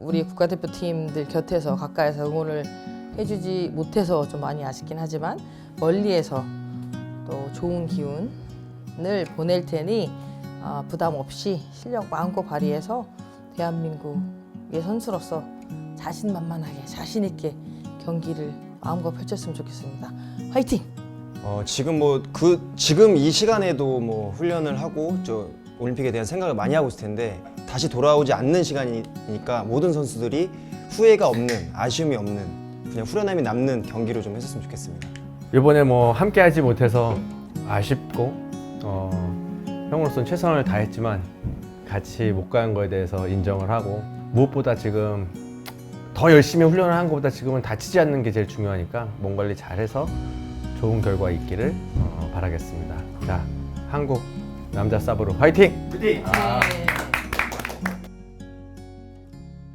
우리 국가대표팀들 곁에서 가까이서 응원을 해주지 못해서 좀 많이 아쉽긴 하지만 멀리에서 또 좋은 기운을 보낼 테니 아, 부담 없이 실력 마음껏 발휘해서 대한민국의 선수로서 자신만만하게 자신 있게 경기를 마음껏 펼쳤으면 좋겠습니다. 화이팅! 어, 지금 뭐 그 지금 이 시간에도 뭐 훈련을 하고 저 올림픽에 대한 생각을 많이 하고 있을 텐데 다시 돌아오지 않는 시간이니까 모든 선수들이 후회가 없는 아쉬움이 없는 그냥 후련함이 남는 경기로 좀 했었으면 좋겠습니다. 이번에 뭐 함께 하지 못해서 아쉽고 어, 형으로서는 최선을 다했지만 같이 못 간 거에 대해서 인정을 하고 무엇보다 지금 더 열심히 훈련을 한 것보다 지금은 다치지 않는 게 제일 중요하니까 몸 관리 잘해서 좋은 결과 있기를 어, 바라겠습니다. 자, 한국 남자 사브로 화이팅! 네.